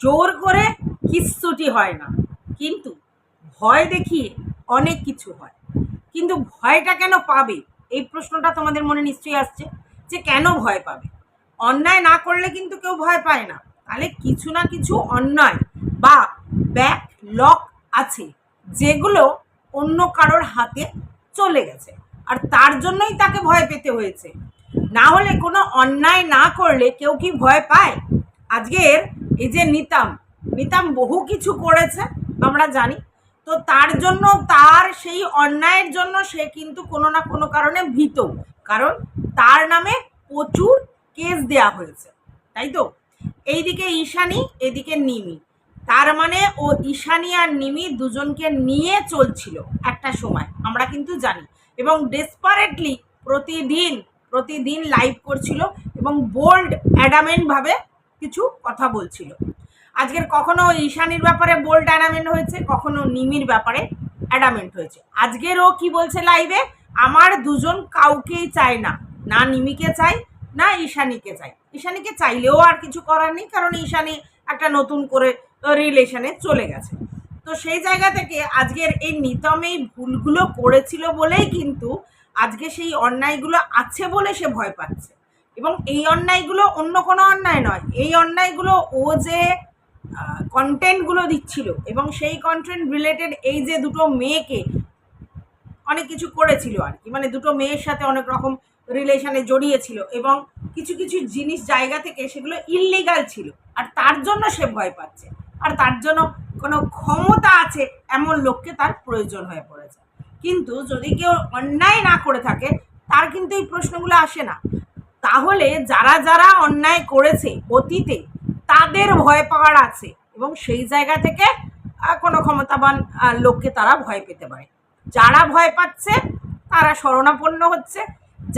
জোর করে কিচ্ছুটি হয় না। কিন্তু ভয় দেখিয়ে অনেক কিছু হয়। কিন্তু ভয়টা কেন পাবে? এই প্রশ্নটা তোমাদের মনে নিশ্চয়ই আসছে যে কেন ভয় পাবে? অন্যায় না করলে কিন্তু কেউ ভয় পায় না। তাহলে কিছু না কিছু অন্যায় বা ব্যাক লক আছে, যেগুলো অন্য কারোর হাতে চলে গেছে। আর তার জন্যই তাকে ভয় পেতে হয়েছে। না হলে কোনো অন্যায় না করলে কেউ কি ভয় পায়? আজকের এই যে নিতাম নিতাম বহু কিছু করেছে, আমরা জানি। তো তার জন্য, তার সেই অন্যায়ের জন্য সে কিন্তু কোনো না কোনো কারণে ভীত। কারণ তার নামে প্রচুর কেস দেয়া হয়েছে, তাই তো? এইদিকে ঈশানি, এদিকে নিমি। তার মানে ও ঈশানি আর নিমি দুজনকে নিয়ে চলছিল একটা সময়, আমরা কিন্তু জানি। এবং ডেসপারেটলি প্রতিদিন প্রতিদিন লাইভ করছিল এবং বোল্ড অ্যাডামেন্টভাবে কিছু কথা বলছিল। আজকের কখনো ঈশানির ব্যাপারে বোল্ড অ্যাডামেন্ট হয়েছে, কখনো নিমির ব্যাপারে অ্যাডামেন্ট হয়েছে। আজকের ও কি বলছে লাইভে আমার দুজন কাউকেই চায় না। না নিমিকে চাই, না ঈশানীকে চাই। ঈশানীকে চাইলেও আর কিছু করার নেই, কারণ ঈশানী একটা নতুন করে রিলেশনে চলে গেছে। তো সেই জায়গা থেকে আজকের এই নিতম এই ভুলগুলো করেছিল বলেই কিন্তু আজকে সেই অন্যায়গুলো আছে বলে সে ভয় পাচ্ছে। এবং এই অন্যায়গুলো অন্য কোনো অন্যায় নয়। এই অন্যায়গুলো ও যে কন্টেন্টগুলো দিচ্ছিল এবং সেই কন্টেন্ট রিলেটেড এই যে দুটো মেয়েকে অনেক কিছু করেছিল আর কি। মানে দুটো মেয়ের সাথে অনেক রকম রিলেশনে জড়িয়েছিল এবং কিছু কিছু জিনিস জায়গা থেকে সেগুলো ইললিগাল ছিল। আর তার জন্য সে ভয় পাচ্ছে। আর তার জন্য কোনো ক্ষমতা আছে এমন লোককে তার প্রয়োজন হয়ে পড়েছে। কিন্তু যদি কেউ অন্যায় না করে থাকে, তার কিন্তু এই প্রশ্নগুলো আসে না। তাহলে যারা যারা অন্যায় করেছে অতীতে, তাদের ভয় পাওয়ার আছে এবং সেই জায়গা থেকে কোনো ক্ষমতাবান লোককে তারা ভয় পেতে পারে। যারা ভয় পাচ্ছে, তারা শরণাপন্ন হচ্ছে।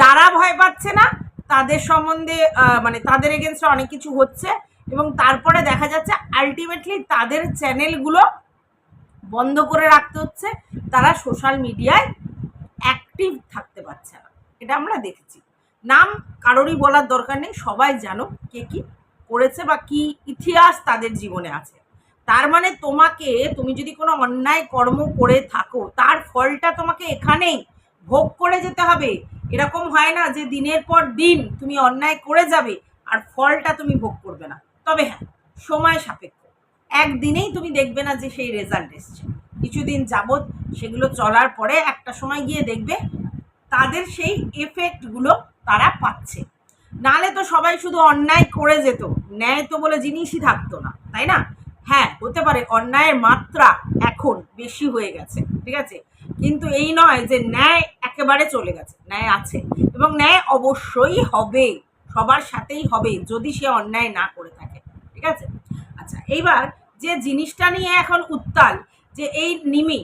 যারা ভয় পাচ্ছে না, তাদের সম্বন্ধে মানে তাদের এগেনস্টে অনেক কিছু হচ্ছে এবং তারপরে দেখা যাচ্ছে আলটিমেটলি তাদের চ্যানেলগুলো বন্ধ করে রাখতে হচ্ছে। তারা সোশ্যাল মিডিয়ায় অ্যাক্টিভ থাকতে পারছে না। এটা আমরা দেখেছি। নাম কারোরই বলার দরকার নেই, সবাই জানো কে কি করেছে বা কি ইতিহাস তাদের জীবনে আছে। তার মানে তোমাকে, তুমি যদি কোনো অন্যায় কর্ম করে থাকো, তার ফলটা তোমাকে এখানেই ভোগ করে যেতে হবে। এরকম হয় না যে দিনের পর দিন তুমি অন্যায় করে যাবে আর ফলটা তুমি ভোগ করবে না। তবে হ্যাঁ সময় সাপেক্ষ। একদিনেই তুমি দেখবে না যে সেই রেজাল্ট এসছে। কিছুদিন যাবৎ সেগুলো চলার পরে একটা সময় গিয়ে দেখবে তাদের সেই এফেক্টগুলো তারা পাচ্ছে। নালে তো সবাই শুধু অন্যায় করে যেত। ন্যায় তো বলে জিনিসই থাকতো না, তাই না? হ্যাঁ হতে পারে অন্যায়ের মাত্রা এখন বেশি হয়ে গেছে, ঠিক আছে? কিন্তু এই নয় যে ন্যায় একেবারে চলে গেছে, ন্যায় আছে এবং ন্যায় অবশ্যই হবে, সবার সাথেই হবে যদি সে অন্যায় না করে থাকে, ঠিক আছে? আচ্ছা এইবার যে জিনিসটা নিয়ে এখন উত্তাল, যে এই নিমি,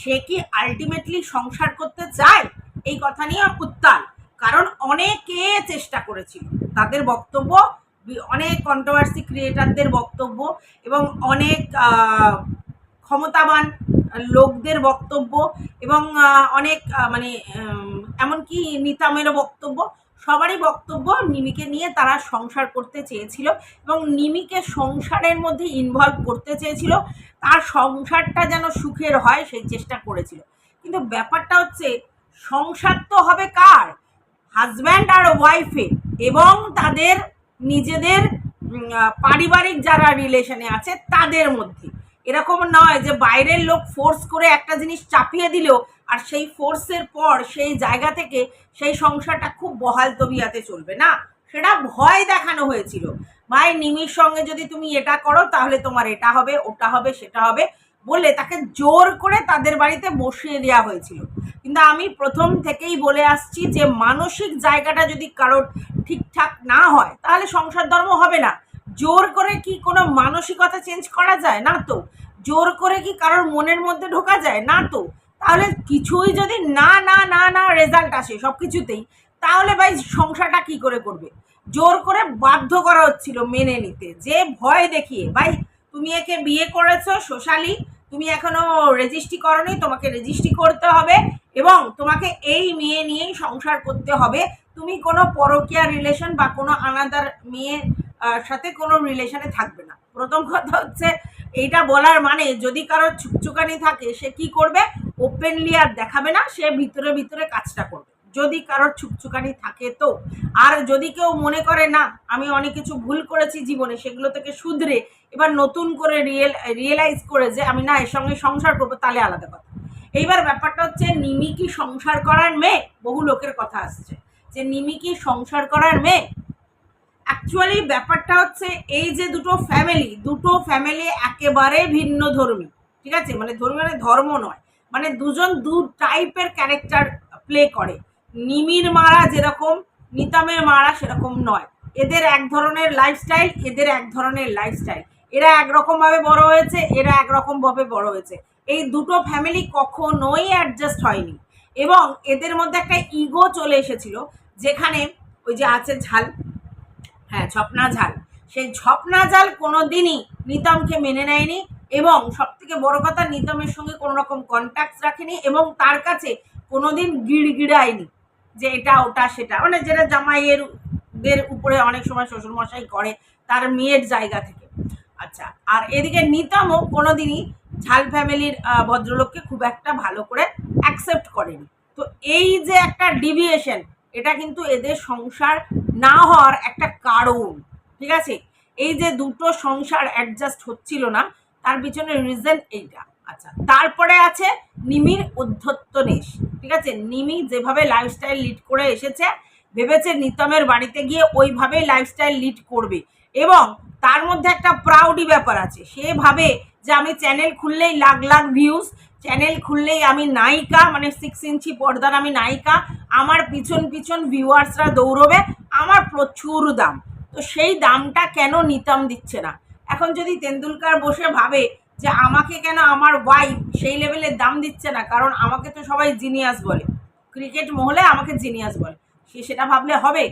সে কি আলটিমেটলি সংসার করতে চায়? এই কথা নিয়ে উত্তাল। কারণ অনেকে চেষ্টা করেছিল। তাদের বক্তব্য, অনেক কন্ট্রোভার্সি ক্রিয়েটারদের বক্তব্য এবং অনেক ক্ষমতাবান লোকদের বক্তব্য এবং অনেক মানে এমনকি নিতামেরও বক্তব্য। সবারই বক্তব্য নিমিকে নিয়ে তারা সংসার করতে চেয়েছিল এবং নিমিকে সংসারের মধ্যে ইনভলভ করতে চেয়েছিল। তার সংসারটা যেন সুখের হয় সেই চেষ্টা করেছিল। কিন্তু ব্যাপারটা হচ্ছে, সংসার তো হবে কার? হাজব্যান্ড আর ওয়াইফে এবং তাদের নিজেদের পারিবারিক যারা রিলেশনে আছে তাদের মধ্যে। এরকম নয় যে বাইরের লোক ফোর্স করে একটা জিনিস চাপিয়ে দিল আর সেই ফোর্সের পর সেই জায়গা থেকে সেই সংসারটা খুব বহাল তবিয়াতে চলবে। না, সেটা ভয় দেখানো হয়েছিল। ভাই, নিমির সঙ্গে যদি তুমি এটা করো তাহলে তোমার এটা হবে, ওটা হবে, সেটা হবে। বলে তাকে জোর করে তাদের বাড়িতে বসিয়ে দেওয়া হয়েছিল। কিন্তু আমি প্রথম থেকেই বলে আসছি যে, মানসিক জায়গাটা যদি কারোর ঠিকঠাক না হয়, তাহলে সংসার ধর্ম হবে না। জোর করে কি কোনো মানসিকতা চেঞ্জ করা যায়? না তো। জোর করে কি কারোর মনের মধ্যে ঢোকা যায়? না তো। তাহলে কিছুই যদি না না না না রেজাল্ট আসে সব কিছুতেই তাহলে ভাই সংসারটা কি করে করবে? জোর করে বাধ্য করা হচ্ছিল মেনে নিতে। যে ভয় দেখিয়ে, ভাই তুমি একে বিয়ে করেছ সোশ্যালি তুমি এখনও রেজিস্ট্রি করনি তোমাকে রেজিস্ট্রি করতে হবে এবং তোমাকে এই মেয়ে নিয়েই সংসার করতে হবে। তুমি কোনো পরকীয়া রিলেশন বা কোনো আনাদার মেয়ে আহ, সাথে কোনো রিলেশনে থাকবে না। প্রথম কথা হচ্ছে এইটা বলার মানে যদি কারোর ছুকছুকানি থাকে সে কি করবে? ওপেনলি আর দেখাবে না সে ভিতরে ভিতরে কাজটা করবে। যদি কারোর ছুকছুকানি থাকে তো। আর যদি কেউ মনে করে, না, আমি অনেক কিছু ভুল করেছি জীবনে, সেগুলো থেকে শুধরে এবার নতুন করে রিয়েল রিয়েলাইজ করে যে আমি না, এর সঙ্গে সংসার করব, তাহলে আলাদা কথা। এইবার ব্যাপারটা হচ্ছে নিমি কি সংসার করার মেয়ে, বহু লোকের কথা আসছে, যে নিমি কি সংসার করার মেয়ে। অ্যাকচুয়ালি ব্যাপারটা হচ্ছে, এই যে দুটো ফ্যামিলি দুটো ফ্যামিলি একেবারে ভিন্ন ধর্মী, ঠিক আছে? মানে ধর্মী মানে ধর্ম নয় মানে দুজন দু টাইপের ক্যারেক্টার প্লে করে। নিমির মারা যেরকম, নিতামের মারা সেরকম নয়। এদের এক ধরনের লাইফস্টাইল এদের এক ধরনের লাইফস্টাইল এরা একরকমভাবে বড় হয়েছে, এরা একরকমভাবে বড় হয়েছে। এই দুটো ফ্যামিলি কখনোই অ্যাডজাস্ট হয়নি। এবং এদের মধ্যে একটা ইগো চলে এসেছিল, যেখানে ওই যে আছে ঝাল। হ্যাঁ ঝপনা ঝাল। সেই ঝপনা ঝাল কোনো দিনই নিতমকে মেনে নেয়নি এবং সব থেকে বড় কথা, নিতমের সঙ্গে কোনো রকম কন্ট্যাক্ট রাখেনি এবং তার কাছে কোনো কোনোদিন গিড়গিড়ায়নি। যে এটা, ওটা, সেটা। মানে যেটা জামাইয়ের, দের উপরে অনেক সময় শ্বশুরমশাই করে, তার মেয়ের জায়গা থেকে। আচ্ছা আর এদিকে নিতমও কোনোদিনই ঝাল ফ্যামিলির ভদ্রলোককে খুব একটা ভালো করে অ্যাকসেপ্ট করেনি। তো এই যে একটা ডিভিয়েশন এটা কিন্তু এদের সংসার না হওয়ার একটা কারণ, ঠিক আছে? এই যে দুটো সংসার অ্যাডজাস্ট হচ্ছিল না, তার পিছনে রিজন এইটা। আচ্ছা তারপরে আছে নিমির উদ্ধত্ত নেশ ঠিক আছে? নিমি যেভাবে লাইফস্টাইল লিড করে এসেছে, ভেবেছে নিতমের বাড়িতে গিয়ে ওইভাবেই লাইফস্টাইল লিড করবে। এবং তার মধ্যে একটা প্রাউডি ব্যাপার আছে, সে ভাবে যে আমি চ্যানেল খুললেই লাখ লাখ ভিউজ চ্যানেল খুললেই আমি নায়িকা মানে সিক্স ইঞ্চি পর্দার আমি নায়িকা, আমার পিছন পিছন ভিউয়ার্সরা দৌড়বে, আমার প্রচুর দাম। তো সেই দামটা কেন নিতাম দিচ্ছে না? এখন যদি তেন্ডুলকার বসে ভাবে যে আমাকে কেন আমার ওয়াইফ সেই লেভেলের দাম দিচ্ছে না? কারণ আমাকে তো সবাই জিনিয়াস বলে। ক্রিকেট মহলে আমাকে জিনিয়াস বলে। সে সেটা ভাবলে হবে।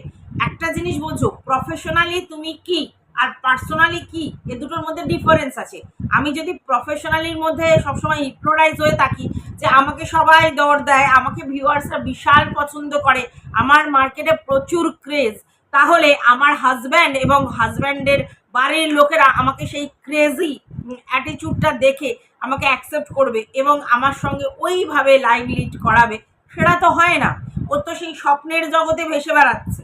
একটা জিনিস বোঝো প্রফেশনালি তুমি কি আর পার্সোনালি কি? এ দুটোর মধ্যে ডিফারেন্স আছে। আমি যদি প্রফেশনালির মধ্যে সবসময় হিপ্নোটাইজ হয়ে থাকি যে আমাকে সবাই দর দেয়, আমাকে ভিউয়ার্সরা বিশাল পছন্দ করে, আমার মার্কেটে প্রচুর ক্রেজ তাহলে আমার হাজব্যান্ড এবং হাজব্যান্ডের বাড়ির লোকেরা আমাকে সেই ক্রেজি অ্যাটিচিউডটা দেখে আমাকে অ্যাকসেপ্ট করবে এবং আমার সঙ্গে ওইভাবে লাইভ লিড করাবে, সেটা তো হয় না। ও তো সেই স্বপ্নের জগতে ভেসে বেড়াচ্ছে।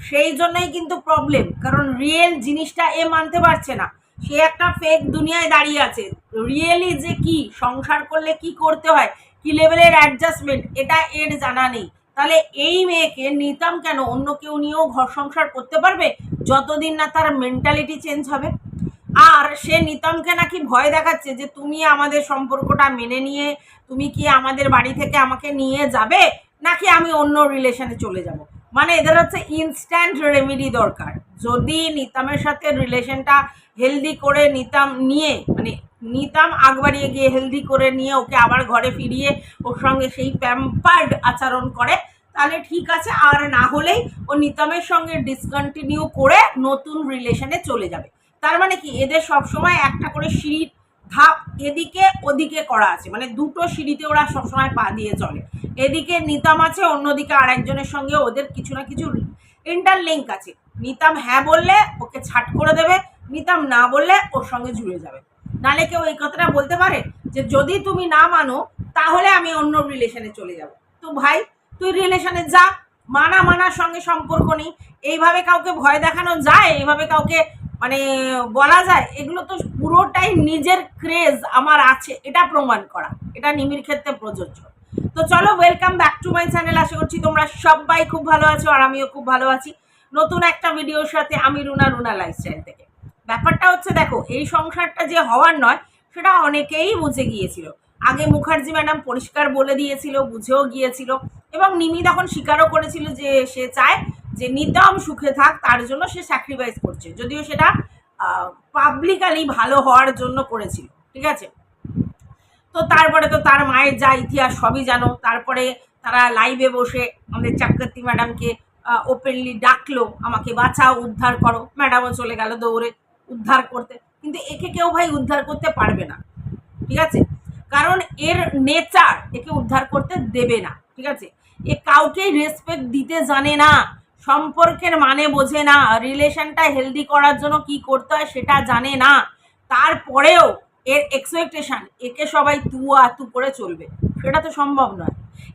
সেই জন্যই কিন্তু প্রবলেম কারণ রিয়েল জিনিসটা এ মানতে পারছে না। সে একটা ফেক দুনিয়ায় দাঁড়িয়ে আছে। রিয়েলি যে কি, সংসার করলে কি করতে হয়, কি লেভেলের অ্যাডজাস্টমেন্ট এটা এর জানা নেই। তাহলে এই মেয়েকে নিতাম কেন? অন্য কেউ নিয়েও ঘর সংসার করতে পারবে? যতদিন না তার মেন্টালিটি চেঞ্জ হবে। আর সে নিতমকে নাকি ভয় দেখাচ্ছে যে তুমি আমাদের সম্পর্কটা মেনে নিয়ে, তুমি কি আমাদের বাড়ি থেকে আমাকে নিয়ে যাবে, নাকি আমি অন্য রিলেশনে চলে যাব? মানে এদের হচ্ছে ইনস্ট্যান্ট রেমেডি দরকার। যদি নিতামের সাথে রিলেশনটা হেলদি করে নিতাম নিয়ে মানে নিতাম আগ বাড়িয়ে গিয়ে হেলদি করে নিয়ে ওকে আবার ঘরে ফিরিয়ে ওর সঙ্গে সেই প্যাম্পার্ড আচরণ করে, তাহলে ঠিক আছে। আর না হলেই ও নিতামের সঙ্গে ডিসকন্টিনিউ করে নতুন রিলেশনে চলে যাবে। তার মানে কি? এদের সবসময় একটা করে সিঁড়ির ধাপ এদিকে ওদিকে করা আছে। মানে দুটো সিঁড়িতে ওরা সবসময় পা দিয়ে চলে। এদিকে নিতাম আছে, অন্যদিকে আরেকজনের সঙ্গে ওদের কিছু না কিছু ইন্টারলিঙ্ক আছে। নিতাম হ্যাঁ বললে ওকে ছাট করে দেবে, নিতাম না বললে ওর সঙ্গে জুড়ে যাবে। নালে কেউ এই কথাটা বলতে পারে যে, যদি তুমি না মানো, তাহলে আমি অন্য রিলেশনে চলে যাব। তো ভাই, তুই রিলেশনে যা। মানা মানার সঙ্গে সম্পর্ক নেই। এইভাবে কাউকে ভয় দেখানো যায়? এইভাবে কাউকে মানে বলা যায়, এগুলো তো পুরোটাই নিজের ক্রেজ আমার আছে, এটা প্রমাণ করা। এটা নিমির ক্ষেত্রে প্রযোজ্য। তো চলো welcome back to my channel আশা করছি তোমরা সবাই খুব ভালো আছো আর আমিও খুব ভালো আছি। নতুন একটা ভিডিওর সাথে আমি রুনা রুনা লাইফস্টাইল থেকে। ব্যাপারটা হচ্ছে, দেখো, এই সংসারটা যে হওয়ার নয়, সেটা অনেকেই বুঝে গিয়েছিল। আগে মুখার্জি ম্যাডাম পরিষ্কার বলে দিয়েছিল, বুঝেও গিয়েছিল। এবং নিমি তখন স্বীকারও করেছিল যে সে চায় যে নিতম সুখে থাক, তার জন্য সে স্যাক্রিফাইস করছে। যদিও সেটা পাবলিকালি ভালো হওয়ার জন্য করেছিল, ঠিক আছে? তো তারপরে তো তার মায়ের যা ইতিহাস সবই জানো। তারপরে তারা লাইভে বসে আমাদের চাক্কার্তি ম্যাডামকে ওপেনলি ডাকলো, আমাকে বাঁচাও, উদ্ধার করো। ম্যাডামও চলে গেল দৌড়ে উদ্ধার করতে। কিন্তু একে কেউ ভাই উদ্ধার করতে পারবে না, ঠিক আছে? কারণ এর নেচার একে উদ্ধার করতে দেবে না, ঠিক আছে? এ কাউকেই রেসপেক্ট দিতে জানে না। সম্পর্কের মানে বোঝে না। রিলেশনটা হেলদি করার জন্য কি করতে হয় সেটা জানে না। তারপরেও এর এক্সপেকটেশন একে সবাই তু আতু করে চলবে। সেটা তো সম্ভব নয়।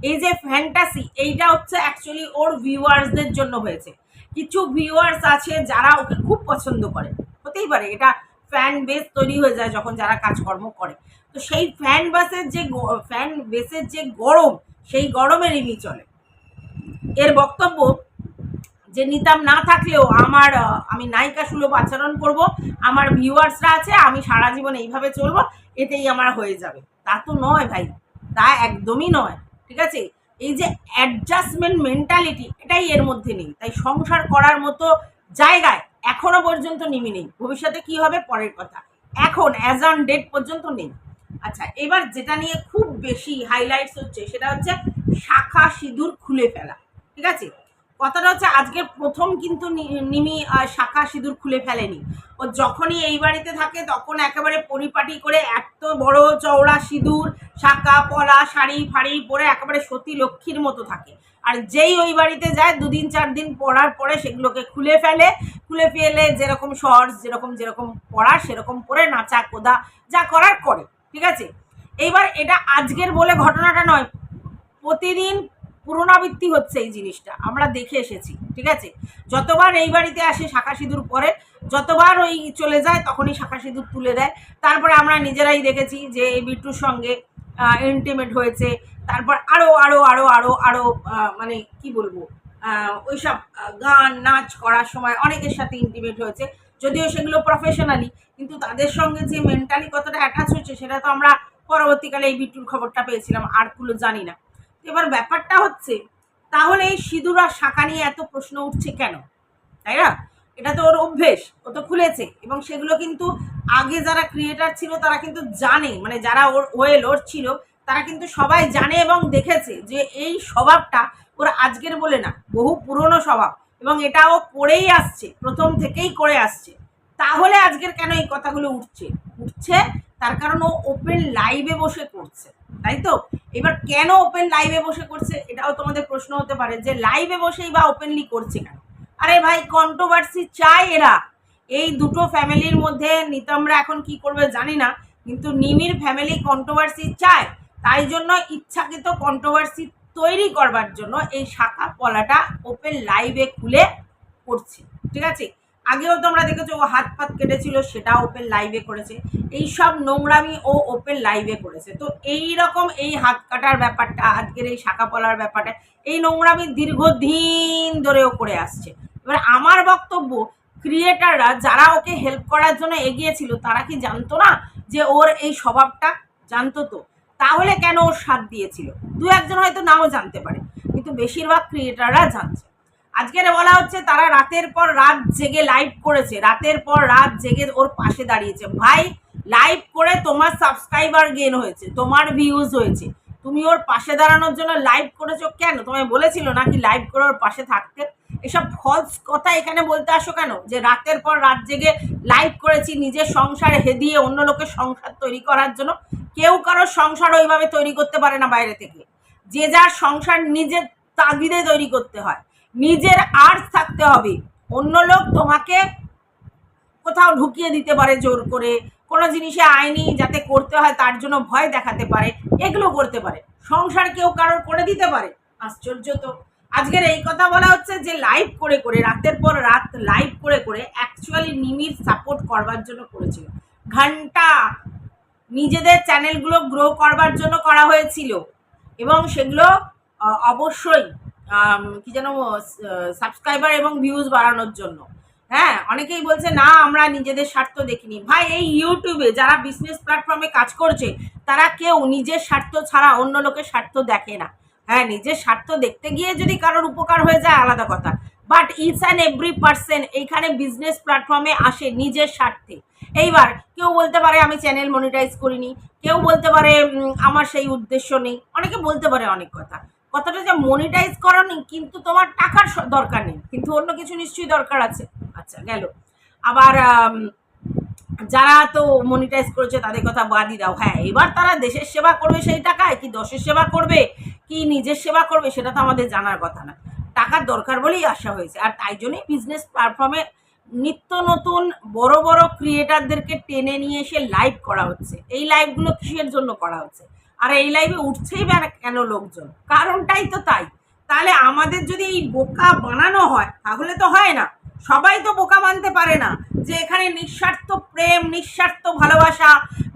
এই যে ফ্যান্টাসি এইটা হচ্ছে অ্যাকচুয়ালি ওর ভিউয়ার্সদের জন্য হয়েছে। কিছু ভিউয়ার্স আছে যারা ওকে খুব পছন্দ করে। হতেই পারে, এটা ফ্যান বেস তৈরি হয়ে যায় যখন যারা কাজকর্ম করে। তো সেই ফ্যান বাসের যে ফ্যান বেসের যে গরম, সেই গরমে রিমি চলে এর বক্তব্য যে নিতাম না থাকলেও আমার আমি নায়িকা সুলভ আচরণ করব, আমার ভিউয়ার্সরা আছে, আমি সারা জীবন এইভাবে চলবো, এতেই আমার হয়ে যাবে। তা তো নয় ভাই, তা একদমই নয়, ঠিক আছে? এই যে অ্যাডজাস্টমেন্ট মেন্টালিটি এটাই এর মধ্যে নেই। তাই সংসার করার মতো জায়গায় এখনও পর্যন্ত নিমি নেই। ভবিষ্যতে কি হবে? পরের কথা। এখন অ্যাজ অন ডেট পর্যন্ত নেই। আচ্ছা এবার যেটা নিয়ে খুব বেশি হাইলাইটস হচ্ছে, সেটা হচ্ছে শাখা সিঁদুর খুলে ফেলা, ঠিক আছে? কথাটা হচ্ছে আজকে প্রথম কিন্তু নিমি শাখা সিঁদুর খুলে ফেলেনি। ও যখনই এই বাড়িতে থাকে তখন একেবারে পরিপাটি করে এত বড় চওড়া সিঁদুর, শাখা, পলা, শাড়ি ফাড়ি পরে একেবারে সতী লক্ষ্মীর মতো থাকে। আর যেই ওই বাড়িতে যায়, দুদিন, চার দিন পরার পরে সেগুলোকে খুলে ফেলে। খুলে ফেলে যেরকম শর্টস যেরকম যেরকম পড়ার সেরকম পরে নাচা, কোদা, যা করার করে। ঠিক আছে? এইবার এটা আজকের বলে ঘটনাটা নয়। প্রতিদিন পুনরাবৃত্তি হচ্ছে এই জিনিসটা। আমরা দেখে এসেছি, ঠিক আছে? যতবার এই বাড়িতে আসে শাখা সিঁদুর পরে, যতবার ওই চলে যায়, তখনই শাখা সিঁদুর তুলে দেয়। তারপরে আমরা নিজেরাই দেখেছি যে এই বিট্টুর সঙ্গে ইন্টিমেট হয়েছে। তারপর আরও আরও আরও আরও আরও মানে কি বলব? ওইসব গান, নাচ করার সময় অনেকের সাথে ইন্টিমেট হয়েছে। যদিও সেগুলো প্রফেশনালি কিন্তু তাদের সঙ্গে যে মেন্টালি কতটা অ্যাটাচ হচ্ছে সেটা তো আমরা পরবর্তীকালে এই বিট্টুর খবরটা পেয়েছিলাম। আরগুলো জানি না। এবার ব্যাপারটা হচ্ছে, তাহলে এই সিঁদুর আর শাখা নিয়ে এত প্রশ্ন উঠছে কেন? তাই না? এটা তো ওর অভ্যেস, ও তো খুলেছে। এবং সেগুলো কিন্তু আগে যারা ক্রিয়েটার ছিল, তারা কিন্তু জানে মানে যারা ওর ওয়েল ওর ছিল, তারা কিন্তু সবাই জানে এবং দেখেছে যে এই স্বভাবটা ওর আজকের বলে না, বহু পুরনো স্বভাব। এবং এটা ও করেই আসছে, প্রথম থেকেই করে আসছে। তাহলে আজকের কেন এই কথাগুলো উঠছে? উঠছে তার কারণ ও ওপেন লাইভে বসে করছে, তাই তো? এবার কেন ওপেন লাইভে বসে করছে, এটাও তোমাদের প্রশ্ন হতে পারে যে লাইভে বসেই বা ওপেনলি করছে কেন? আরে ভাই কন্ট্রোভার্সি চায় এরা। এই দুটো ফ্যামিলির মধ্যে নিতমরা এখন কি করবে জানি না, কিন্তু নিমির ফ্যামিলি কন্ট্রোভার্সি চায়, তাই জন্য ইচ্ছাকৃত কন্ট্রোভার্সি তৈরি করবার জন্য এই শাখা পলাটা ওপেন লাইভে খুলে করছে। ঠিক আছে? আগেও তোমরা দেখেছ ও হাত পাত কেটেছিল সেটা ওপেন লাইভে করেছে। এই সব নোংরামি ও ওপেন লাইভে করেছে। তো এই রকম এই হাত কাটার ব্যাপারটা, আজকের এই শাখা পলার ব্যাপারটা, এই নোংরামি দীর্ঘদিন ধরেও করে আসছে। এবার আমার বক্তব্য ক্রিয়েটাররা যারা ওকে হেল্প করার জন্য এগিয়েছিল, তারা কি জানতো না যে ওর এই স্বভাবটা? জানতো তো। তাহলে কেন ওর সাথ দিয়েছিল? দু একজন হয়তো নাও জানতে পারে, কিন্তু বেশিরভাগ ক্রিয়েটাররা জানছে। আজকের বলা হচ্ছে তারা রাতের পর রাত জেগে লাইভ করেছে। রাতের পর রাত জেগে ওর পাশে দাঁড়িয়েছে। ভাই লাইভ করে তোমার সাবস্ক্রাইবার গেন হয়েছে, তোমার ভিউজ হয়েছে। তুমি ওর পাশে দাঁড়ানোর জন্য লাইভ করেছ কেন? তোমায় বলেছিল নাকি লাইভ করে ওর পাশে থাকতে? এসব ফলস কথা এখানে বলতে আসো কেন? যে রাতের পর রাত জেগে লাইভ করেছি নিজের সংসার হেদিয়ে অন্য লোকের সংসার তৈরি করার জন্য। কেউ কারোর সংসার ওইভাবে তৈরি করতে পারে না বাইরে থেকে। যে যার সংসার নিজের তাগিদে তৈরি করতে হয়। নিজের আর্ট থাকতে হবে। অন্য লোক তোমাকে কোথাও ঢুকিয়ে দিতে পারে জোর করে। কোনো জিনিসে আইনি যাতে করতে হয়, তার জন্য ভয় দেখাতে পারে। এগুলো করতে পারে। সংসার কেউ কারোর করে দিতে পারে। আশ্চর্য তো। আজকের এই কথা বলা হচ্ছে যে লাইভ করে করে, রাতের পর রাত লাইভ করে করে অ্যাকচুয়ালি নিমির সাপোর্ট করবার জন্য করেছিল। ঘণ্টা নিজেদের চ্যানেলগুলো গ্রো করবার জন্য করা হয়েছিল। এবং সেগুলো অবশ্যই কি যেন সাবস্ক্রাইবার এবং ভিউজ বাড়ানোর জন্য। হ্যাঁ অনেকেই বলছে, না, আমরা নিজেদের স্বার্থ দেখিনি। ভাই, এই ইউটিউবে যারা বিজনেস প্ল্যাটফর্মে কাজ করছে, তারা কেউ নিজের স্বার্থ ছাড়া অন্য লোকের স্বার্থ দেখে না। হ্যাঁ নিজের স্বার্থ দেখতে গিয়ে যদি কারোর উপকার হয়ে যায়, আলাদা কথা। But it's and every person এইখানে বিজনেস প্ল্যাটফর্মে আসে নিজের স্বার্থে। এইবার, কেউ বলতে পারে, আমি চ্যানেল মনিটাইজ করিনি। কেউ বলতে পারে আমার সেই উদ্দেশ্য নেই। অনেকে বলতে পারে অনেক কথা। কথাটা যে মনিটাইজ করা নেই, কিন্তু তোমার টাকার দরকার নেই, কিন্তু অন্য কিছু নিশ্চয়ই দরকার আছে। আচ্ছা গেল। আবার যারা তো মনিটাইজ করেছে, তাদের কথা বাদই দাও। হ্যাঁ এবার তারা দেশের সেবা করবে সেই টাকায়, কি দশের সেবা করবে, কি নিজের সেবা করবে, সেটা তো আমাদের জানার কথা না। টাকার দরকার বলেই আসা হয়েছে। আর তাই জন্যই বিজনেস প্ল্যাটফর্মে নিত্য নতুন বড় বড় ক্রিয়েটারদেরকে টেনে নিয়ে এসে লাইভ করা হচ্ছে। এই লাইভগুলো কিসের জন্য করা হচ্ছে? আর এই লাইভে উঠছেই বা কেন লোকজন? কারণটাই তো তাই। তাহলে আমাদের যদি এই বোকা বানানো হয়, তাহলে তো হয় না। সবাই তো বোকা মানতে পারে না যে এখানে নিঃস্বার্থ প্রেম, নিঃস্বার্থ ভালোবাসা,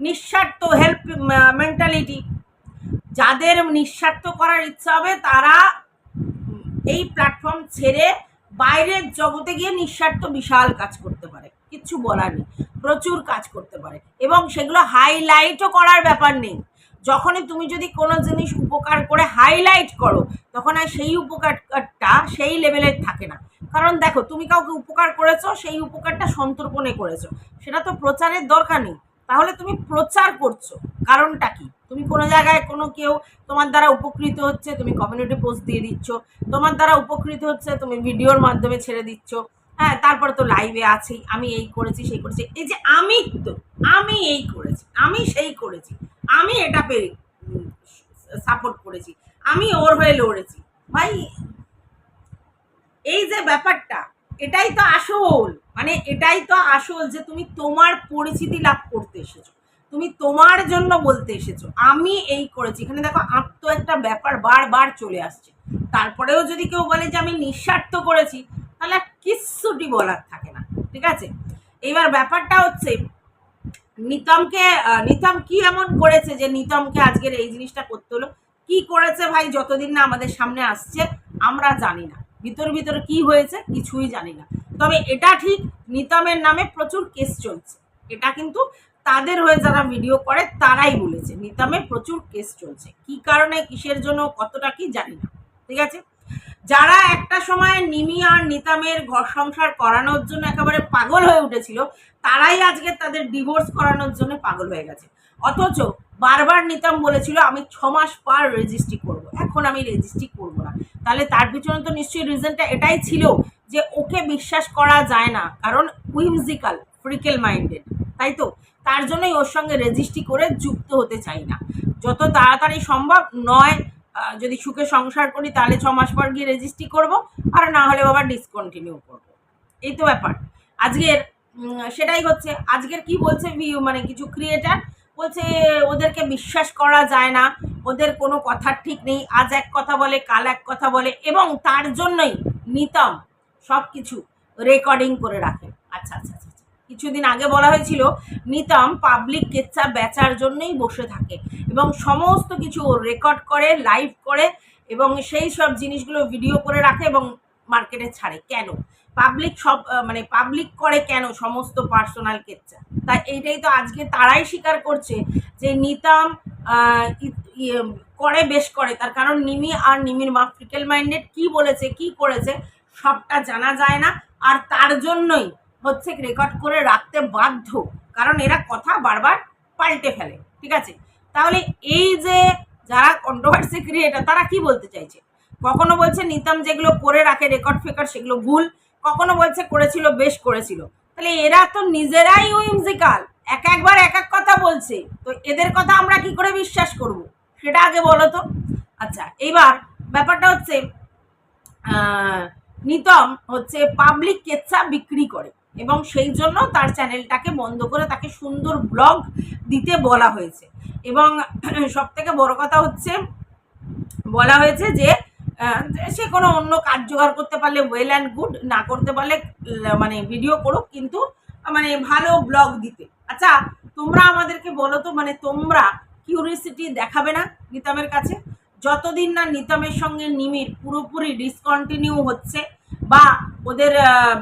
নিঃস্বার্থ হেল্প মেন্টালিটি যাদের নিঃস্বার্থ করার ইচ্ছা হবে, তারা এই প্ল্যাটফর্ম ছেড়ে বাইরের জগতে গিয়ে নিঃস্বার্থ বিশাল কাজ করতে পারে। কিচ্ছু বলার নেই। প্রচুর কাজ করতে পারে। এবং সেগুলো হাইলাইটও করার ব্যাপার নেই। যখনই তুমি যদি কোনো জিনিস উপকার করে হাইলাইট করো, তখন আর সেই উপকারটা সেই লেভেলের থাকে না। কারণ দেখো, তুমি কাউকে উপকার করেছ, সেই উপকারটা সন্তর্পণে করেছ। সেটা তো প্রচারের দরকার নেই। তাহলে তুমি প্রচার করছ। কারণটা কি? তুমি কোনো জায়গায় কোনো কেউ তোমার দ্বারা উপকৃত হচ্ছে, তুমি কমিউনিটি পোস্ট দিয়ে দিচ্ছ। তোমার দ্বারা উপকৃত হচ্ছে, তুমি ভিডিওর মাধ্যমে ছেড়ে দিচ্ছ। হ্যাঁ তারপরে তো লাইভে আছেই আমি এই করেছি, সেই করেছি। এই যে আমি তো, আমি এই করেছি, আমি সেই করেছি। আমি এটা পেয়ে সাপোর্ট করেছি। আমি ওর হয়ে লড়েছি। ভাই, এই যে ব্যাপারটা, এটাই তো আসল। মানে এটাই তো আসল যে তুমি তোমার পরিচিতি লাভ করতে এসেছ। তুমি তোমার জন্য বলতে এসেছ। আমি এই করেছি। এখানে দেখো, আত্ম একটা ব্যাপার বারবার চলে আসছে। তারপরেও যদি কেউ বলে যে আমি নিঃস্বার্থ করেছি, তাহলে কিচ্ছুটি বলার থাকে না। ঠিক আছে? এইবার ব্যাপারটা হচ্ছে নিতমকে নিতম কি এমন করেছে যে নিতমকে আজকের এই জিনিসটা করতে হলো? কি করেছে ভাই যতদিন না আমাদের সামনে আসছে, আমরা জানি না। ভিতর ভিতরে কি হয়েছে কিছুই জানি না। তবে এটা ঠিক, নিতমের নামে প্রচুর কেস চলছে। এটা কিন্তু তাদের হয়ে যারা ভিডিও করে, তারাই বলেছে। নিতমে প্রচুর কেস চলছে। কি কারণে, কিসের জন্য, কতটা, কি জানি না। ঠিক আছে? যারা একটা সময় নিমি আর নিতামের ঘর সংসার করানোর জন্য একেবারে পাগল হয়ে উঠেছিল, তারাই আজকে তাদের ডিভোর্স করানোর জন্য পাগল হয়ে গেছে। অথচ বারবার নিতাম বলেছিল, আমি ছ মাস পর রেজিস্ট্রি করব। এখন আমি রেজিস্ট্রি করব না। তাহলে তার পিছনে তো নিশ্চয়ই রিজনটা এটাই ছিল যে ওকে বিশ্বাস করা যায় না, কারণ উইমজিক্যাল ফ্রিকেল মাইন্ডেড তাই তো? তার জন্যই ওর সঙ্গে রেজিস্ট্রি করে যুক্ত হতে চাই না। যত তাড়াতাড়ি সম্ভব নয় যদি সুখে সংসার করি, তাহলে ছ মাস পর গিয়ে রেজিস্ট্রি করব, আর না হলে বাবা ডিসকন্টিনিউ করব। এই তো ব্যাপার। আজকের সেটাই হচ্ছে। আজকের কি বলছে ভিউ মানে কিছু ক্রিয়েটার বলছে, ওদেরকে বিশ্বাস করা যায় না। ওদের কোনো কথার ঠিক নেই। আজ এক কথা বলে, কাল এক কথা বলে, এবং তার জন্যই নিতম সব কিছু রেকর্ডিং করে রাখে। আচ্ছা আচ্ছা আচ্ছা আচ্ছা। কিছুদিন আগে বলা হয়েছিল, নিতাম পাবলিক কেচ্ছা বেচার জন্যই বসে থাকে এবং সমস্ত কিছু রেকর্ড করে লাইভ করে এবং সেই সব জিনিসগুলো ভিডিও করে রাখে এবং মার্কেটে ছাড়ে। কেন? পাবলিক সব মানে পাবলিক করে কেন সমস্ত পার্সোনাল কেচ্চা তাই এইটাই তো আজকে তারাই স্বীকার করছে যে নিতাম করে বেশ করে। তার কারণ নিমি আর নিমির মা ফ্রিকেল মাইন্ডেড কি বলেছে, কি করেছে, সবটা জানা যায় না। আর তার জন্যই হচ্ছে রেকর্ড করে রাখতে বাধ্য। কারণ এরা কথা বারবার পাল্টে ফেলে, ঠিক আছে? তাহলে এই যে যারা কন্ট্রোভার্সি ক্রিয়েটার তারা কি বলতে চাইছে? কখনো বলছে নিতাম যেগুলো করে রাখে রেকর্ড ফেকর্ড সেগুলো ভুল। কখনো বলছে করেছিল, বেশ করেছিল। তাহলে এরা তো নিজেরাই উইমজিক্যাল এক একবার এক এক কথা বলছে। তো এদের কথা আমরা কি করে বিশ্বাস করব? সেটা আগে বলো তো। আচ্ছা এইবার ব্যাপারটা হচ্ছে নিতম হচ্ছে পাবলিক কেচ্ছা বিক্রি করে। এবং সেই জন্য তার চ্যানেলটাকে বন্ধ করে তাকে সুন্দর ব্লগ দিতে বলা হয়েছে। এবং সব থেকে বড় কথা হচ্ছে, বলা হয়েছে যে সে কোনো অন্য কাজ জোগাড় করতে পারলে ওয়েল অ্যান্ড গুড না করতে পারলে মানে ভিডিও করুক, কিন্তু মানে ভালো ব্লগ দিতে। আচ্ছা তোমরা আমাদেরকে বলো তো মানে তোমরা কিউরিয়াসিটি দেখাবে না নিতামের কাছে? যতদিন না নিতামের সঙ্গে নিমির পুরোপুরি ডিসকন্টিনিউ হচ্ছে বা ওদের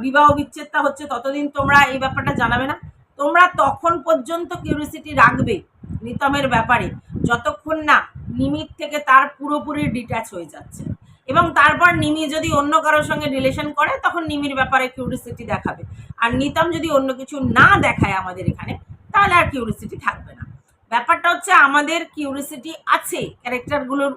বিবাহ বিচ্ছেদটা হচ্ছে ততদিন তোমরা এই ব্যাপারটা জানাবে না। তোমরা তখন পর্যন্ত কিউরিয়াসিটি রাখবে নিতমের ব্যাপারে, যতক্ষণ না নিমির থেকে তার পুরোপুরি ডিট্যাচ হয়ে যাচ্ছে। এবং তারপর নিমি যদি অন্য কারোর সঙ্গে রিলেশন করে, তখন নিমির ব্যাপারে কিউরিয়াসিটি দেখাবে। আর নিতম যদি অন্য কিছু না দেখায় আমাদের এখানে, তাহলে আর কিউরিয়াসিটি থাকবে না। ব্যাপারটা হচ্ছে আমাদের কিউরিয়াসিটি আছে ক্যারেক্টারগুলোর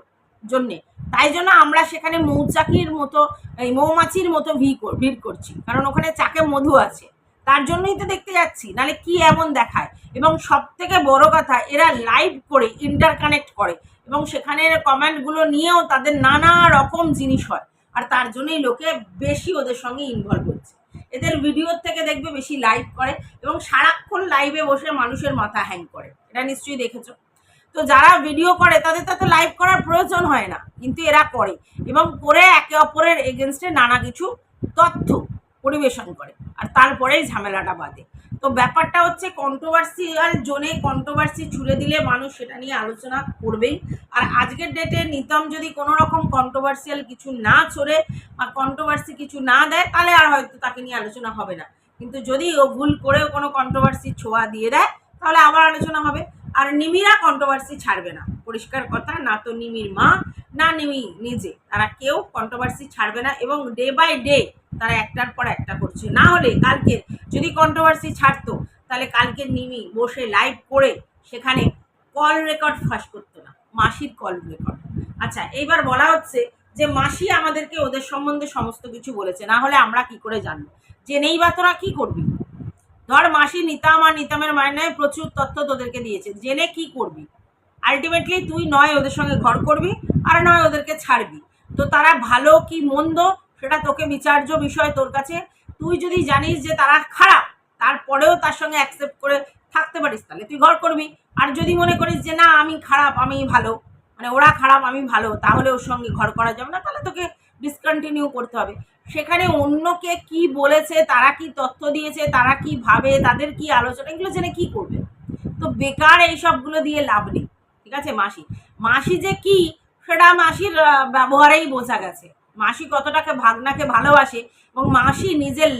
জন্যে। তাই জন্য আমরা সেখানে মৌচাকির মতো, এই মৌমাছির মতো ভিড় ভিড় করছি। কারণ ওখানে চাকে মধু আছে। তার জন্যই তো দেখতে যাচ্ছি। নালে কি এমন দেখায়? এবং সব থেকে বড় কথা, এরা লাইভ করে ইন্টারকানেক্ট করে। এবং সেখানের কমেন্টগুলো নিয়েও তাদের নানা রকম জিনিস হয়। আর তার জন্যই লোকে বেশি ওদের সঙ্গে ইনভলভ হচ্ছে। এদের ভিডিওর থেকে দেখবে বেশি লাইভ করে এবং সারাক্ষণ লাইভে বসে মানুষের মাথা হ্যাং করে। এটা নিশ্চয়ই দেখেছ। তো যারা ভিডিও করে, তাদের তো লাইভ করার প্রয়োজন হয় না। কিন্তু এরা করে এবং করে একে অপরের এগেনস্টে নানা কিছু তথ্য পরিবেশন করে আর তারপরেই ঝামেলাটা বাঁধে। তো ব্যাপারটা হচ্ছে কন্ট্রোভার্সিয়াল জোনে কন্ট্রোভার্সি ছুড়ে দিলে মানুষ সেটা নিয়ে আলোচনা করবেই। আর আজকের ডেটে নিতম যদি কোনো রকম কন্ট্রোভার্সিয়াল কিছু না ছড়ে বা কন্ট্রোভার্সি কিছু না দেয়, তাহলে আর হয়তো তাকে নিয়ে আলোচনা হবে না। কিন্তু যদি ও ভুল করেও কোনো কন্ট্রোভার্সি ছোঁয়া দিয়ে দেয়, তাহলে আবার আলোচনা হবে। আর নিমিরা কন্ট্রোভার্সি ছাড়বে না। পরিষ্কার কথা, না তো নিমির মা, না নিমি নিজে। তারা কেউ কন্ট্রোভার্সি ছাড়বে না এবং ডে বাই ডে তারা একটার পর একটা করছে। না হলে কালকে যদি কন্ট্রোভার্সি ছাড়তো, তাহলে কালকে নিমি বসে লাইভ করে সেখানে কল রেকর্ড ফাঁস করতো না, মাসির কল রেকর্ড আচ্ছা এইবার বলা হচ্ছে যে মাসি আমাদেরকে ওদের সম্বন্ধে সমস্ত কিছু বলেছে। না হলে আমরা কি করে জানব? জেনেই বা তোরা কী করবি? ধর মাসি নিতাম আর নিতামের মায়ের নয় প্রচুর তথ্য তোদেরকে দিয়েছে, জেনে কি করবি? আলটিমেটলি তুই নয় ওদের সঙ্গে ঘর করবি আর নয় ওদেরকে ছাড়বি। তো তারা ভালো কি মন্দ সেটা তোকে বিচার্য বিষয় তোর কাছে। তুই যদি জানিস যে তারা খারাপ, তারপরেও তার সঙ্গে অ্যাকসেপ্ট করে থাকতে পারিস, তাহলে তুই ঘর করবি। আর যদি মনে করিস যে না, আমি খারাপ, আমি ভালো মানে ওরা খারাপ, আমি ভালো, তাহলে ওর সঙ্গে ঘর করা যাবে না, তাহলে তোকে ডিসকন্টিনিউ করতে হবে। সেখানে অন্যকে কি বলেছে, তারা কি তথ্য দিয়েছে, তারা কি ভাবে, তাদের কি আলোচনা, এগুলো জেনে কি করবে? তো বেকার এই সবগুলো দিয়ে লাভ নেই, ঠিক আছে, মাসি? মাসি যে কি, সেটা মাসির ব্যবহারেই বোঝা গেছে। মাসি কতটাকে ভাগনাকে ভালোবাসে এবং মাসি নিজের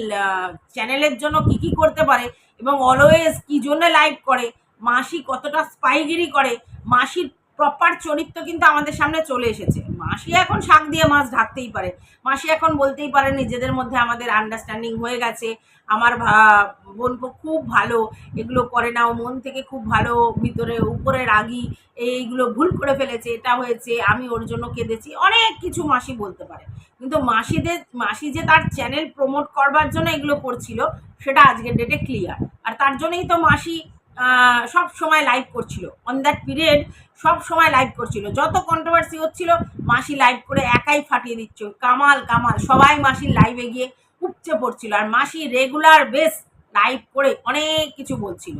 চ্যানেলের জন্য কি কি করতে পারে এবং অলওয়েজ কি জন্য লাইভ করে, মাসি কতটা স্পাইগিরি করে, মাসির প্রপার চরিত্র কিন্তু আমাদের সামনে চলে এসেছে। মাসি এখন শাক দিয়ে মাছ ঢাকতেই পারে। মাসি এখন বলতেই পারে নিজেদের মধ্যে আমাদের আন্ডারস্ট্যান্ডিং হয়ে গেছে। আমার বোনপো খুব ভালো। এগুলো করে না, ও মন থেকে খুব ভালো, ভিতরে, উপরে রাগি। এইগুলো ভুল করে ফেলেছে, এটা হয়েছে, আমি ওর জন্য কেঁদেছি। অনেক কিছু মাসি বলতে পারে। কিন্তু মাসিদের, মাসি যে তার চ্যানেল প্রমোট করবার জন্য এগুলো করছিল, সেটা আজকের ডেটে ক্লিয়ার আর তার জন্যই তো মাসি সব সময় লাইভ করছিল। অন দ্যাট পিরিয়ড সব সময় লাইভ করছিল। যত কন্ট্রোভার্সি হচ্ছিল, মাসি লাইভ করে একাই ফাটিয়ে দিচ্ছিল কামাল কামাল, সবাই মাসির লাইভে গিয়ে উপচে পড়ছিল। আর মাসি রেগুলার বেস লাইভ করে অনেক কিছু বলছিল।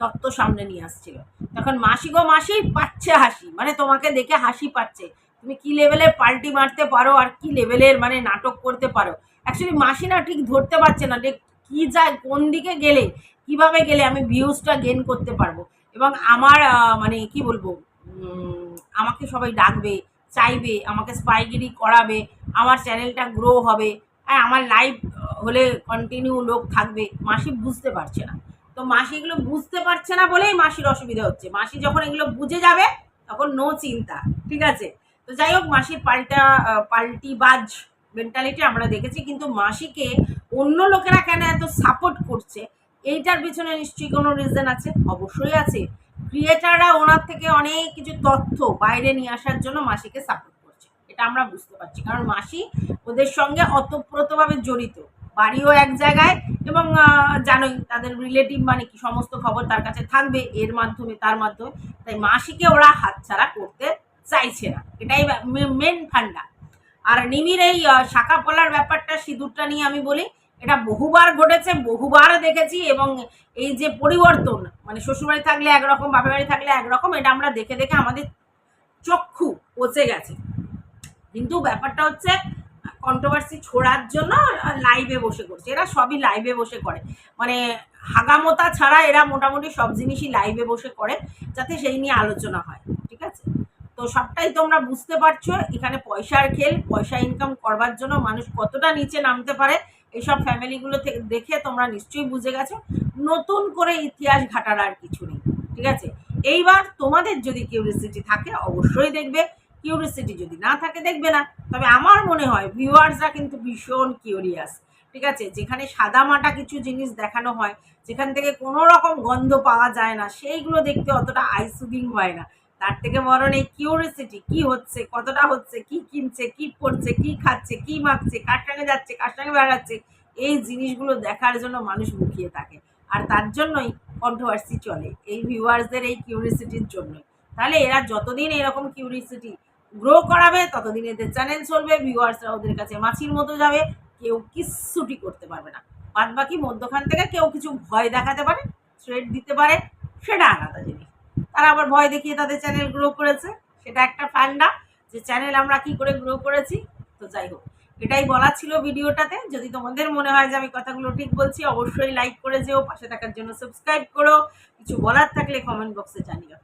তত্ত্ব সামনে নিয়ে আসছিল। তখন মাসি গো, মাসি পাচ্ছে হাসি। মানে তোমাকে দেখে হাসি পাচ্ছে। তুমি কি লেভেলে পাল্টি মারতে পারো আর কি লেভেলের মানে নাটক করতে পারো? অ্যাকচুয়ালি মাসি না ঠিক ধরতে পারছে না। যে কি যায়, কোন দিকে গেলে কীভাবে গেলে আমি ভিউজটা গেন করতে পারব? এবং আমার মানে কি বলব আমাকে সবাই ডাকবে চাইবে আমাকে স্পাইগিরি করাবে আমার চ্যানেলটা গ্রো হবে। হ্যাঁ আমার লাইভ হলে কন্টিনিউ লোক থাকবে মাসি বুঝতে পারছে না। তো মাসি এগুলো বুঝতে পারছে না বলেই মাসির অসুবিধা হচ্ছে। মাসি যখন এগুলো বুঝে যাবে তখন নো চিন্তা ঠিক আছে? তো যাই হোক মাসির পাল্টা আহ, পাল্টি বাজ মেন্টালিটি আমরা দেখেছি কিন্তু মাসিকে অন্য লোকেরা কেন এত সাপোর্ট করছে? এইটার পিছনে নিশ্চয়ই কোনো রিজন আছে? অবশ্যই আছে। ক্রিয়েটাররা ওনার থেকে অনেক কিছু তথ্য বাইরে নিয়ে আসার জন্য মাসিকে সাপোর্ট করছে। এটা আমরা বুঝতে পারছি। কারণ মাসি ওদের সঙ্গে অতপ্রতভাবে জড়িত। বাড়িও এক জায়গায় এবং জানোই তাদের রিলেটিভ মানে কি, সমস্ত খবর তার কাছে থাকবে এর মাধ্যমে, তার মাধ্যমে। তাই মাসিকে ওরা হাতছাড়া করতে চাইছে না। এটাই মেন ফান্ডা আর নিমির এই শাখা পলার ব্যাপারটা সিঁদুরটা নিয়ে আমি বলি এটা বহুবার ঘটেছে, বহুবার দেখেছি এবং এই যে পরিবর্তন মানে শ্বশুরবাড়ি থাকলে একরকম বাপের বাড়ি থাকলে একরকম, এটা আমরা দেখে দেখে আমাদের চক্ষু পচে গেছে। কিন্তু ব্যাপারটা হচ্ছে কন্ট্রোভার্সি ছোড়ার জন্য লাইভে বসে করছে। এরা সবই লাইভে বসে করে। মানে হাগামোতা ছাড়া এরা মোটামুটি সব জিনিসই লাইভে বসে করে, যাতে সেই নিয়ে আলোচনা হয়, ঠিক আছে? তো সবটাই তোমরা বুঝতে পারছ, এখানে পয়সার খেল, পয়সা ইনকাম করবার জন্য মানুষ কতটা নিচে নামতে পারে এইসব ফ্যামিলিগুলো থেকে দেখে তোমরা নিশ্চয়ই বুঝে গেছো, নতুন করে ইতিহাস ঘাটার আর কিছু নেই, ঠিক আছে? এইবার তোমাদের যদি কিউরিসিটি থাকে, অবশ্যই দেখবে কিউরিসিটি যদি না থাকে, দেখবে না। তবে আমার মনে হয় ভিউয়ার্সরা কিন্তু ভীষণ কিউরিয়াস ঠিক আছে? যেখানে সাদা মাটা কিছু জিনিস দেখানো হয়, যেখান থেকে কোনো রকম গন্ধ পাওয়া যায় না, সেইগুলো দেখতে অতটা আইসুদিং হয় না। তার থেকে বরং এই কিউরিয়াসিটি কি হচ্ছে, কতটা হচ্ছে, কি কিনছে, কি পড়ছে কি খাচ্ছে, কি মাখছে কার সঙ্গে যাচ্ছে, কার সঙ্গে বেড়াচ্ছে, এই জিনিসগুলো দেখার জন্য মানুষ মুখিয়ে থাকে। আর তার জন্যই কন্ট্রোভার্সি চলে, এই ভিউয়ার্সদের এই কিউরিয়াসিটির জন্যই। তাহলে এরা যতদিন এরকম কিউরিয়াসিটি গ্রো করাবে, ততদিন এদের চ্যানেল চলবে ভিউয়ার্সরা ওদের কাছে মাছির মতো যাবে, কেউ কিচ্ছুটি করতে পারবে না। বাদ বাকি মধ্যখান থেকে কেউ কিছু ভয় দেখাতে পারে থ্রেড দিতে পারে, সেটা আলাদা জিনিস। তারা আবার ভয় দেখিয়ে তাদের চ্যানেল গ্রো করেছে। সেটা একটা ফান্ডা যে চ্যানেল আমরা কি করে গ্রো করেছি। তো যাই হোক, এটাই বলা ছিল ভিডিওটাতে। যদি তোমাদের মনে হয় যে আমি কথাগুলো ঠিক বলছি, অবশ্যই লাইক করে যেও, পাশে থাকার জন্য সাবস্ক্রাইব করো। কিছু বলার থাকলে কমেন্ট বক্সে জানিও।